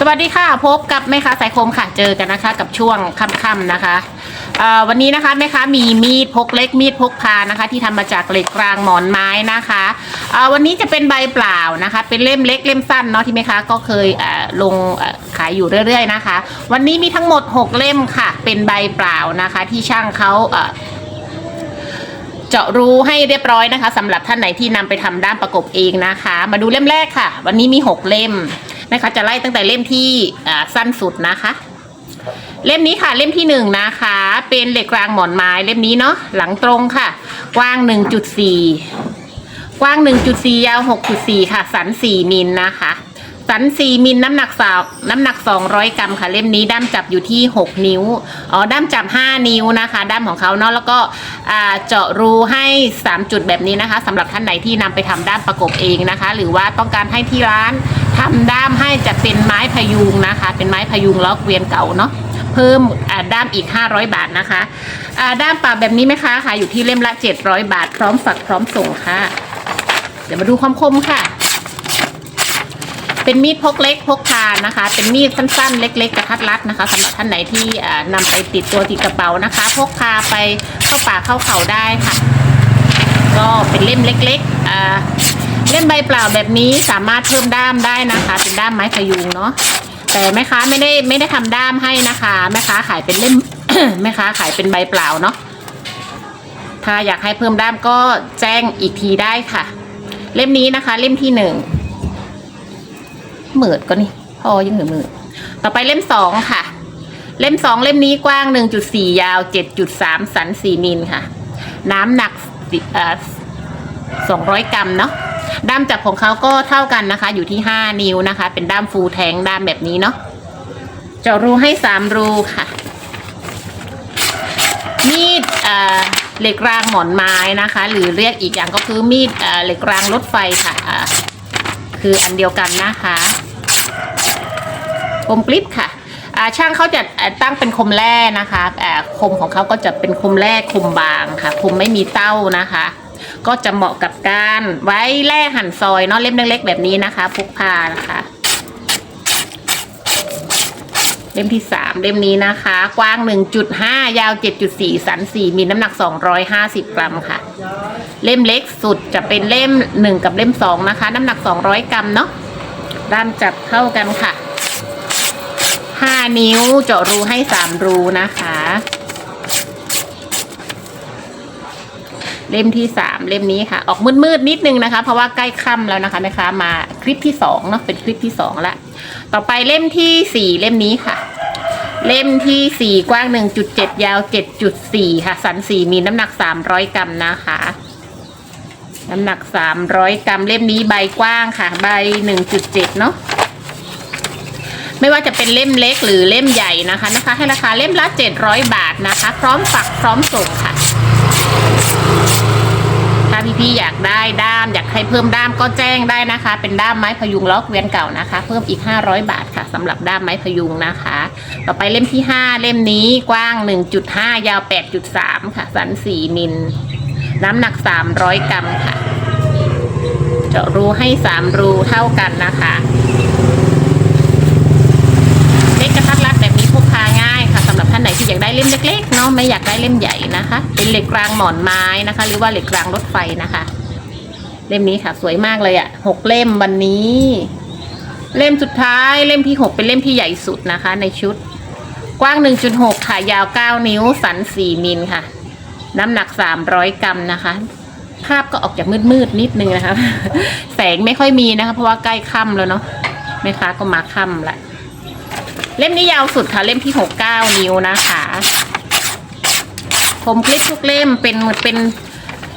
สวัสดีค่ะ พบกับแม่ค้าสายคมค่ะเจอกันนะคะ กับช่วงค่ำๆนะคะวันนี้นะคะแม่ค้ามีมีดพกเล็กมีดพกพานะคะ ที่ทำมาจากเหล็กกลางหมอนไม้นะคะวันนี้จะเป็นใบเปล่านะคะ เป็นเล่มเล็กเล่มสั้นเนาะที่แม่ค้าก็เคยลงขายอยู่เรื่อยๆนะคะ วันนี้มีทั้งหมด 6 เล่มค่ะ เป็นใบเปล่านะคะ ที่ช่างเขาเจาะรูให้เรียบร้อยนะคะสำหรับท่านไหนที่นำไปทำด้ามประกบเองนะคะ มาดูเล่มแรกค่ะ วันนี้มี 6 เล่ม นะคะ จะไล่ตั้งแต่เล่มที่สั้นสุดนะคะ เล่มนี้ค่ะเล่มที่หนึ่งนะคะ เป็นเหล็กกลางหมอนไม้เล่มนี้เนาะหลังตรงค่ะ กว้าง1.4กว้าง 1.4 ยาว 6.4 ค่ะ สัน 4 มิลนะคะ สัน 4 มิล น้ำหนักสาวน้ำหนัก 200 กรัมค่ะ เล่มนี้ด้ามจับอยู่ที่ 6 นิ้ว อ๋อ ด้ามจับ 5 นิ้วนะคะ ด้ามของเขาเนาะ แล้วก็เจาะรูให้ 3 จุดแบบนี้นะคะสำหรับท่านไหนที่นำไปทำด้ามประกบเองนะคะ หรือว่าต้องการให้ที่ร้าน ทำด้ามให้จะเป็นไม้พยุงนะคะ เป็นไม้พยุงล้อเกวียนเก่าเนาะเพิ่มด้ามอีก 500 บาทนะคะด้ามปรับแบบนี้ไหมคะค่ะอยู่ที่เล่มละ 700 บาท พร้อมฝักพร้อมส่งค่ะ เดี๋ยวมาดูความคมค่ะ เป็นมีดพกเล็กพกพานะคะ เป็นมีดสั้นๆ เล็ก ๆ กระทัดรัดนะคะสำหรับท่านไหนที่อ่านำไปติดตัวติดกระเป๋านะคะ พกพาไปเข้าป่าเข้าเขาได้ค่ะ ก็เป็นเล่มเล็กๆอ่า เล่มใบเปล่าแบบนี้สามารถเพิ่มด้ามได้นะคะเป็นด้ามไม้พยุงเนาะแต่แม่ค้าไม่ได้ไม่ได้ทำด้ามให้นะคะแม่ค้าขายเป็นเล่มแม่ค้าขายเป็นใบเปล่าเนาะถ้าอยากให้เพิ่มด้ามก็แจ้งอีกทีได้ค่ะ เล่มนี้นะคะ เล่มที่หนึ่งหมืดก็นี่พอยังเหลือหมืดต่อไปเล่มสองค่ะ เล่มสองเล่มนี้กว้าง1.4ยาว7.3สัน4มิลค่ะ น้ำหนักสิเอ่อ200กรัมเนาะ ด้ามจับของเขาก็เท่ากันนะคะ อยู่ที่ 5 นิ้วนะคะ เป็นด้ามฟูลแทงด้ามแบบนี้เนาะเจาะรูให้ 3 รูค่ะ มีดเอ่อเหล็กรางหมอนไม้นะคะ หรือเรียกอีกอย่างก็คือมีดเอ่อเหล็กรางรถไฟค่ะคืออันเดียวกันนะคะคมกลิปค่ะช่างเขาจะตั้งเป็นคมแร่นะคะคมของเขาก็จะเป็นคมแร่คมบางค่ะ คมไม่มีเต้านะคะ ก็จะเหมาะกับการไว้แร่หั่นซอยเนาะเล่มเล็กๆแบบนี้นะคะพกพานะคะ เล่มที่3เล่มนี้นะคะ กว้าง 1.5 ยาว 7.4 สัน 4 มีน้ำหนัก 250 กรัมค่ะ เล่มเล็กสุดจะเป็นเล่ม 1 กับเล่ม 2 นะคะ น้ำหนัก 200 กรัมเนาะด้ามจับเท่ากันค่ะ 5 นิ้วเจาะรูให้ 3 รูนะคะ เล่มที่3เล่มนี้ค่ะ ออกมืดๆนิดนึงนะคะ เพราะว่าใกล้ค่ำแล้วนะคะนะคะมาคลิปที่2เนาะเป็นคลิปที่2ละต่อไปเล่มทีสี่4เล่มนี้ค่ะ เล่มที่4กว้าง1.7ยาว7.4ค่ะ สัน4มีน้ำหนัก300กรัมนะคะน้ำหนัก300กรัมเล่มนี้ใบกว้างค่ะ ใบ1.7เนาะไม่ว่าจะเป็นเล่มเล็กหรือเล่มใหญ่นะคะนะคะ ให้ราคาเล่มละ 700 บาทนะคะ พร้อมฝักพร้อมส่งค่ะ พี่ๆอยากได้ด้าม อยากให้เพิ่มด้ามก็แจ้งได้นะคะ เป็นด้ามไม้พยุงล็อกเวียนเก่านะคะ เพิ่มอีก 500 บาทค่ะสำหรับด้ามไม้พยุงนะคะ ต่อไปเล่มที่ 5 เล่มนี้กว้าง 1.5 ยาว 8.3 ค่ะ สัน 4 มิล น้ำหนัก 300 กรัมค่ะ เจาะรูให้ 3 รูเท่ากันนะคะเล็กกระทัดรัดแบบนี้พกพาง่ายค่ะสำหรับท่านไหนที่อยากได้เล่มเล็กๆ ไม่อยากได้เล่มใหญ่นะคะ เป็นเหล็กรางหมอนไม้นะคะ หรือว่าเหล็กรางรถไฟนะคะ เล่มนี้ค่ะ สวยมากเลยอะ่ะหกเล่มวันนี้ เล่มสุดท้ายเล่มที่หกเป็นเล่มที่ใหญ่สุดนะคะ ในชุด กว้าง 1.6 ค่ะ ยาว 9 นิ้ว สัน 4 มิลค่ะ น้ำหนัก 300 กรัมนะคะ ภาพก็ออกจากมืดๆนิดนึงนะคะ แสงไม่ค่อยมีนะคะ เพราะว่าใกล้ค่ำแล้วเนาะแม่ค้าก็มาค่ำละเล่มนี้ยาวสุดค่ะ เล่มที่หกเก้านิ้วนะคะ มคลิปทุกเล่มเป็นเป็น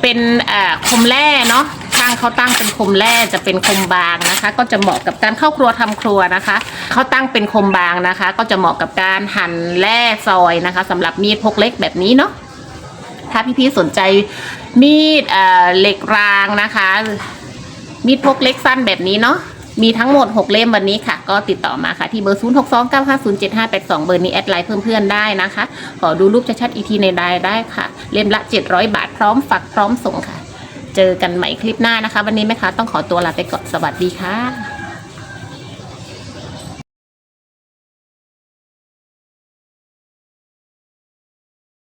เป็นอ่อคมแร่เนาะช่างเขาตั้งเป็นคมแร่จะเป็นคมบางนะคะ ก็จะเหมาะกับการเข้าครัวทำครัวนะคะเขาตั้งเป็นคมบางนะคะ ก็จะเหมาะกับการหั่นแร่ซอยนะคะสำหรับมีดพกเล็กแบบนี้เนาะถ้าพี่ๆสนใจมีดอ่อเหล็กรางนะคะ มีดพกเล็กสั้นแบบนี้เนาะ มีทั้งหมด 6 เล่มวันนี้ค่ะ ก็ติดต่อมาค่ะ ที่เบอร์ 0 6 2 9 5 0 7 5 8 2 เบอร์นี้แอดไลน์เพิ่มเพื่อนได้นะคะ ขอดูรูปชัดๆอีกทีในไดร์ได้ค่ะ เล่มละ 700 บาทพร้อมฝักพร้อมส่งค่ะ เจอกันใหม่คลิปหน้านะคะ วันนี้แม่ค้าต้องขอตัวลาไปก่อนสวัสดีค่ะ